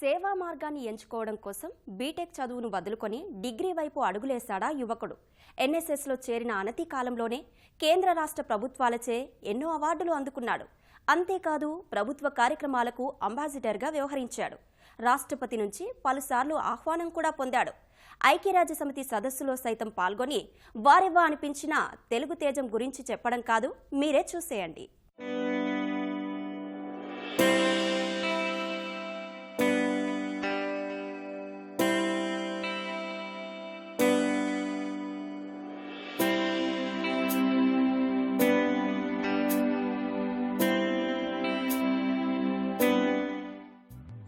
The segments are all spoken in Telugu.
సేవా మార్గాన్ని ఎంచుకోవడం కోసం బీటెక్ చదువును వదులుకొని డిగ్రీ వైపు అడుగులేశాడా యువకుడు. ఎన్ఎస్ఎస్లో చేరిన అనతి కాలంలోనే కేంద్ర రాష్ట్ర ప్రభుత్వాలచే ఎన్నో అవార్డులు అందుకున్నాడు. అంతేకాదు ప్రభుత్వ కార్యక్రమాలకు అంబాసిడర్గా వ్యవహరించాడు. రాష్ట్రపతి నుంచి పలుసార్లు ఆహ్వానం కూడా పొందాడు. ఐక్యరాజ్య సమితి సదస్సులో సైతం పాల్గొని వారెవ్వా అనిపించిన తెలుగు తేజం గురించి చెప్పడం కాదు మీరే చూసేయండి.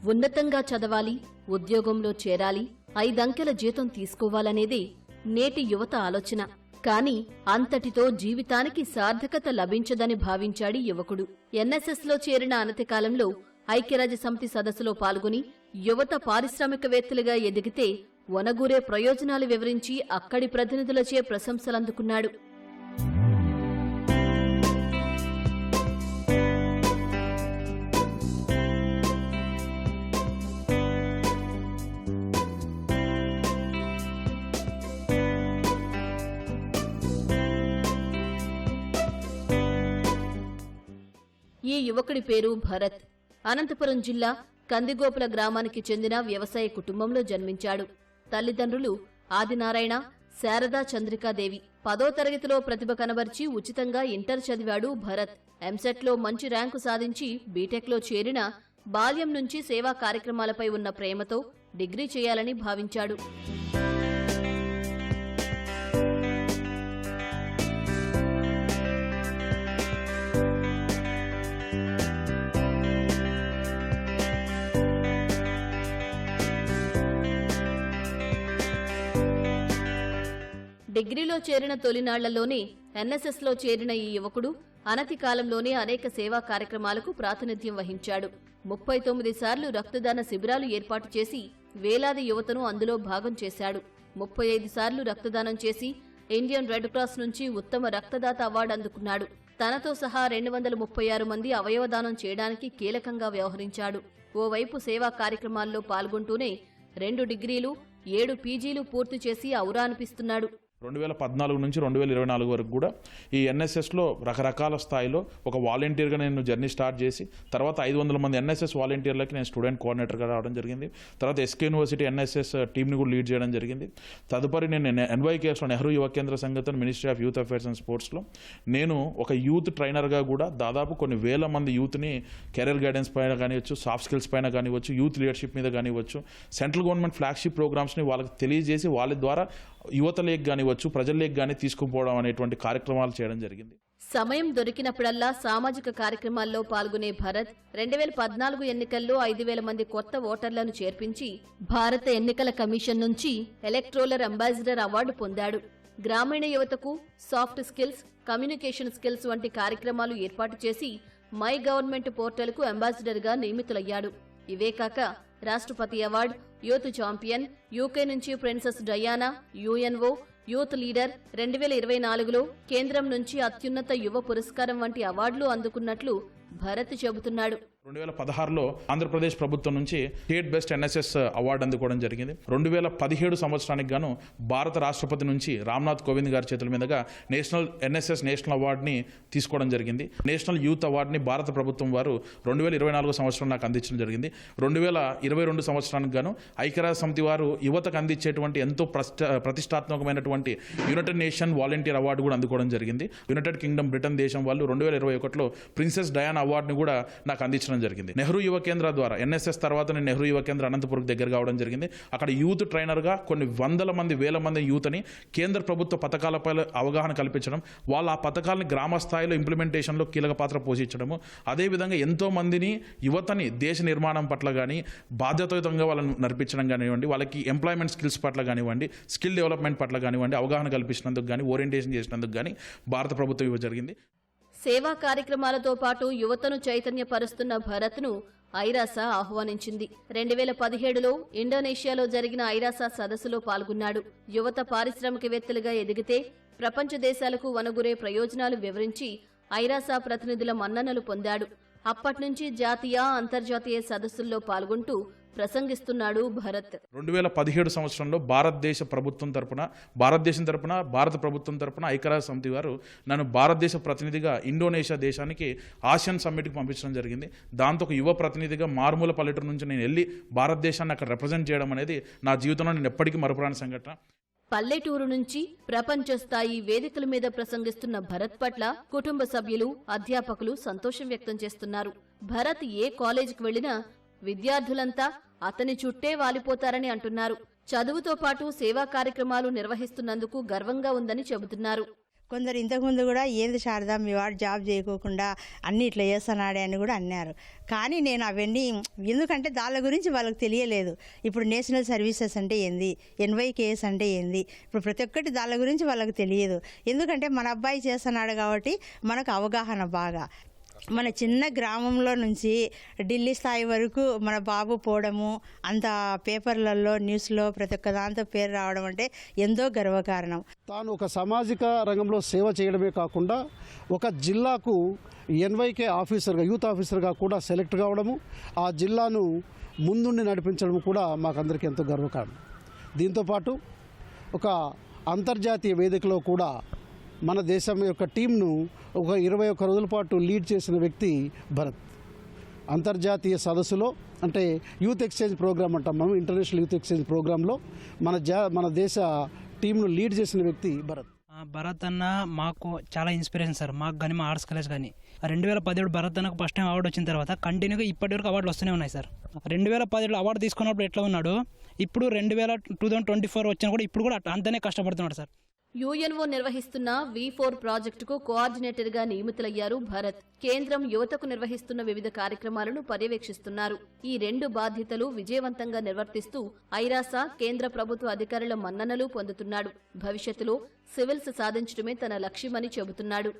ఉన్నతంగా చదవాలి ఉద్యోగంలో చేరాలి ఐదంకెల జీతం తీసుకోవాలనేదే నేటి యువత ఆలోచన. కాని అంతటితో జీవితానికి సార్థకత లభించదని భావించాడు యువకుడు. ఎన్ఎస్ఎస్లో చేరిన అనతికాలంలో ఐక్యరాజ్య సమితి సదస్సులో పాల్గొని యువత పారిశ్రామికవేత్తలుగా ఎదిగితే వనగూరే ప్రయోజనాలు వివరించి అక్కడి ప్రతినిధులచే ప్రశంసలందుకున్నాడు. ఈ యువకుడి పేరు భరత్. అనంతపురం జిల్లా కందిగోపుల గ్రామానికి చెందిన వ్యవసాయ కుటుంబంలో జన్మించాడు. తల్లిదండ్రులు ఆదినారాయణ శారదా చంద్రికాదేవి. పదో తరగతిలో ప్రతిభ కనబర్చి ఉచితంగా ఇంటర్ చదివాడు భరత్. ఎంసెట్లో మంచి ర్యాంకు సాధించి బీటెక్లో చేరిన బాల్యం నుంచి సేవా కార్యక్రమాలపై ఉన్న ప్రేమతో డిగ్రీ చేయాలని భావించాడు. డిగ్రీలో చేరిన తొలినాళ్ళలోనే ఎన్ఎస్ఎస్లో చేరిన ఈ యువకుడు అనతి కాలంలోనే అనేక సేవా కార్యక్రమాలకు ప్రాతినిధ్యం వహించాడు. ముప్పై తొమ్మిది సార్లు రక్తదాన శిబిరాలు ఏర్పాటు చేసి వేలాది యువతను అందులో భాగం చేశాడు. ముప్పై ఐదు సార్లు రక్తదానం చేసి ఇండియన్ రెడ్ క్రాస్ నుంచి ఉత్తమ రక్తదాత అవార్డు అందుకున్నాడు. తనతో సహా రెండు వందల ముప్పై ఆరు మంది అవయవదానం చేయడానికి కీలకంగా వ్యవహరించాడు. ఓవైపు సేవా కార్యక్రమాల్లో పాల్గొంటూనే రెండు డిగ్రీలు ఏడు పీజీలు పూర్తి చేసి ఔరా అనిపిస్తున్నాడు. రెండు వేల పద్నాలుగు నుంచి రెండు వేల ఇరవై నాలుగు వరకు కూడా ఈ ఎన్ఎస్ఎస్లో రకరకాల స్థాయిలో ఒక వాలంటీర్గా నేను జర్నీ స్టార్ట్ చేసి తర్వాత ఐదు వందల మంది ఎన్ఎస్ఎస్ వాలంటీర్లకి నేను స్టూడెంట్ కోఆర్డినేటర్గా రావడం జరిగింది. తర్వాత ఎస్కే యూనివర్సిటీ ఎన్ఎస్ఎస్ టీమ్ని కూడా లీడ్ చేయడం జరిగింది. తదుపరి నేను ఎన్వైకేఎస్లో Nehru Yuva Kendra Sangathan ministry of youth affairs and స్పోర్ట్స్లో నేను ఒక యూత్ ట్రైనర్గా కూడా దాదాపు కొన్ని వేల మంది యూత్ని కెరీర్ గైడెన్స్ పైన కానివచ్చు సాఫ్ట్ స్కిల్స్ పైన కానివచ్చు యూత్ లీడర్షిప్ మీద కానివచ్చు సెంట్రల్ గవర్నమెంట్ ఫ్లాగ్షిప్ ప్రోగ్రామ్స్ని వాళ్ళకి తెలియజేసి వాళ్ళ ద్వారా యువతలకు లేక్ కానివచ్చు ప్రజల కానీ తీసుకుపోవడం అనేటువంటి కార్యక్రమాలు చేయడం జరిగింది. సమయం దొరికినప్పుడల్లా సామాజిక కార్యక్రమాల్లో పాల్గొనే భరత్ రెండు వేల పద్నాలుగు ఎన్నికల్లో ఐదు వేల మంది కొత్త ఓటర్లను చేర్పించి భారత ఎన్నికల కమిషన్ నుంచి ఎలక్ట్రోలర్ అంబాసిడర్ అవార్డు పొందాడు. గ్రామీణ యువతకు సాఫ్ట్ స్కిల్స్ కమ్యూనికేషన్ స్కిల్స్ వంటి కార్యక్రమాలు ఏర్పాటు చేసి మై గవర్నమెంట్ పోర్టల్కు అంబాసిడర్గా నియమితులయ్యాడు. ఇవే కాక రాష్ట్రపతి అవార్డు యూత్ ఛాంపియన్ యూకే నుంచి princess Diana UNO youth leader రెండు వేల ఇరవై నాలుగులో కేంద్రం నుంచి అత్యున్నత యువ పురస్కారం వంటి అవార్డులు అందుకున్నట్లు భరత్ చెబుతున్నాడు. రెండు వేల పదహారులో ఆంధ్రప్రదేశ్ ప్రభుత్వం నుంచి స్టేట్ బెస్ట్ ఎన్ఎస్ఎస్ అవార్డు అందుకోవడం జరిగింది. రెండు వేల పదిహేడు సంవత్సరానికి గాను భారత రాష్ట్రపతి నుంచి రామ్నాథ్ కోవింద్ గారి చేతుల మీదుగా నేషనల్ ఎన్ఎస్ఎస్ నేషనల్ అవార్డుని తీసుకోవడం జరిగింది. నేషనల్ యూత్ అవార్డుని భారత ప్రభుత్వం వారు రెండు వేల ఇరవై నాలుగు సంవత్సరం నాకు అందించడం జరిగింది. రెండు వేల ఇరవై రెండు సంవత్సరానికి గాను ఐక్యరాజ్య సమితి వారు యువతకు అందించేటువంటి ఎంతో ప్రతిష్టాత్మకమైనటువంటి యునైటెడ్ నేషన్ వాలంటీర్ అవార్డు కూడా అందుకోవడం జరిగింది. యునైటెడ్ కింగ్డమ్ బ్రిటన్ దేశం వాళ్ళు రెండు వేల ఇరవై ఒకటిలో ప్రిన్సెస్ డయాన్ అవార్డుని కూడా నాకు అందించడం జరిగింది. నెహ్రూ యువ కేంద్ర ద్వారా ఎన్ఎస్ఎస్ తర్వాత నేను నెహ్రూ యువ కేంద్ర అనంతపురం దగ్గర కావడం జరిగింది. అక్కడ యూత్ ట్రైనర్గా కొన్ని వందల మంది వేల మంది యూత్ని కేంద్ర ప్రభుత్వ పథకాలపై అవగాహన కల్పించడం వాళ్ళ ఆ పథకాలను గ్రామ స్థాయిలో ఇంప్లిమెంటేషన్లో కీలక పాత్ర పోషించడము. అదేవిధంగా ఎంతో మందిని యువతని దేశ నిర్మాణం పట్ల కానీ బాధ్యతాయుతంగా వాళ్ళని నడిపించడం కానివ్వండి వాళ్ళకి ఎంప్లాయ్మెంట్ స్కిల్స్ పట్ల కానివ్వండి స్కిల్ డెవలప్మెంట్ పట్ల కానివ్వండి అవగాహన కల్పించినందుకు కానీ ఓరియంటేషన్ చేసినందుకు కానీ భారత ప్రభుత్వం ఇవ్వ జరిగింది. సేవా కార్యక్రమాలతో పాటు యువతను చైతన్యపరుస్తున్న భరత్ను ఐరాస ఆహ్వానించింది. రెండు వేల పదిహేడులో ఇండోనేషియాలో జరిగిన ఐరాస సదస్సులో పాల్గొన్నాడు. యువత పారిశ్రామికవేత్తలుగా ఎదిగితే ప్రపంచ దేశాలకు వనగురే ప్రయోజనాలు వివరించి ఐరాస ప్రతినిధుల మన్ననలు పొందాడు. అప్పట్నుంచి జాతీయ అంతర్జాతీయ సదస్సుల్లో పాల్గొంటూ ప్రసంగిస్తున్నాడు భరత్. రెండు వేల పదిహేడు సంవత్సరంలో భారతదేశ ప్రభుత్వం తరపున భారతదేశం తరపున భారత ప్రభుత్వం తరపున ఐక్యరాజ్య సమితి వారు నన్ను భారతదేశ ప్రతినిధిగా ఇండోనేషియా దేశానికి ఆసియన్ సమ్మిట్కి పంపించడం జరిగింది. దాంతో ఒక యువ ప్రతినిధిగా మారుమూల పల్లెటూరు నుంచి నేను వెళ్ళి భారతదేశాన్ని అక్కడ రిప్రజెంట్ చేయడం అనేది నా జీవితంలో నేను ఎప్పటికీ మరపురాని సంఘటన. పల్లెటూరు నుంచి ప్రపంచ స్థాయి వేదికల మీద ప్రసంగిస్తున్న భరత్ పట్ల కుటుంబ సభ్యులు అధ్యాపకులు సంతోషం వ్యక్తం చేస్తున్నారు. భరత్ ఏ కాలేజీకి వెళ్ళినా విద్యార్థులంతా అతని చుట్టే వాలిపోతారని అంటున్నారు. చదువుతో పాటు సేవా కార్యక్రమాలు నిర్వహిస్తున్నందుకు గర్వంగా ఉందని చెబుతున్నారు. కొందరు ఇంతకుముందు కూడా ఏంది శారదా మీ వాడు జాబ్ చేయకోకుండా అన్ని ఇట్లా చేస్తున్నాడే అని కూడా అన్నారు. కానీ నేను అవన్నీ ఎందుకంటే దాని గురించి వాళ్ళకి తెలియలేదు. ఇప్పుడు నేషనల్ సర్వీసెస్ అంటే ఏంది? ఎన్వైకేఎస్ అంటే ఏంది? ఇప్పుడు ప్రతి ఒక్కటి దాని గురించి వాళ్ళకి తెలియదు. ఎందుకంటే మన అబ్బాయి చేస్తున్నాడు కాబట్టి మనకు అవగాహన బాగా. మన చిన్న గ్రామంలో నుంచి ఢిల్లీ స్థాయి వరకు మన బాబు పోవడము అంత పేపర్లలో న్యూస్లో ప్రతి ఒక్క దాంతో పేరు రావడం అంటే ఎంతో గర్వకారణం. తాను ఒక సామాజిక రంగంలో సేవ చేయడమే కాకుండా ఒక జిల్లాకు ఎన్వైకే ఆఫీసర్గా యూత్ ఆఫీసర్గా కూడా సెలెక్ట్ కావడము ఆ జిల్లాను ముందుండి నడిపించడం కూడా మాకందరికీ ఎంతో గర్వకారణం. దీంతోపాటు ఒక అంతర్జాతీయ వేదికలో కూడా మన దేశం యొక్క టీంను ఒక ఇరవై ఒక్క రోజుల పాటు లీడ్ చేసిన వ్యక్తి భరత్. అంతర్జాతీయ సదస్సులో అంటే యూత్ ఎక్స్చేంజ్ ప్రోగ్రామ్ అంటాం మనం ఇంటర్నేషనల్ యూత్ ఎక్స్చేంజ్ ప్రోగ్రాంలో మన జా మన దేశ టీంను లీడ్ చేసిన వ్యక్తి భరత్. ఆ భరత్ అన్న మాకు చాలా ఇన్స్పిరేషన్ సార్ మాకు కానీ మా ఆర్ట్స్ కాలేజ్ కానీ రెండు వేల పదిహేడు భరత్ అన్నకు ఫస్ట్ టైం అవార్డు వచ్చిన తర్వాత కంటిన్యూగా ఇప్పటి వరకు అవార్డులు వస్తూనే ఉన్నాయి సార్. రెండు వేల పదిహేడు అవార్డు తీసుకున్నప్పుడు ఎట్లా ఉన్నాడు? ఇప్పుడు రెండు వేల టూ థౌసండ్ ట్వంటీ ఫోర్ వచ్చినా కూడా ఇప్పుడు కూడా అట్లా అంతనే కష్టపడుతున్నాడు సార్. యుఎన్ఓ నిర్వహిస్తున్న వి ఫోర్ ప్రాజెక్టుకు కోఆర్డినేటర్గా నియమితులయ్యారు భరత్. కేంద్రం యువతకు నిర్వహిస్తున్న వివిధ కార్యక్రమాలను పర్యవేక్షిస్తున్నారు. ఈ రెండు బాధ్యతలు విజయవంతంగా నిర్వర్తిస్తూ ఐరాస కేంద్ర ప్రభుత్వ అధికారుల మన్ననలు పొందుతున్నాడు. భవిష్యత్తులో సివిల్స్ సాధించడమే తన లక్ష్యమని చెబుతున్నాడు.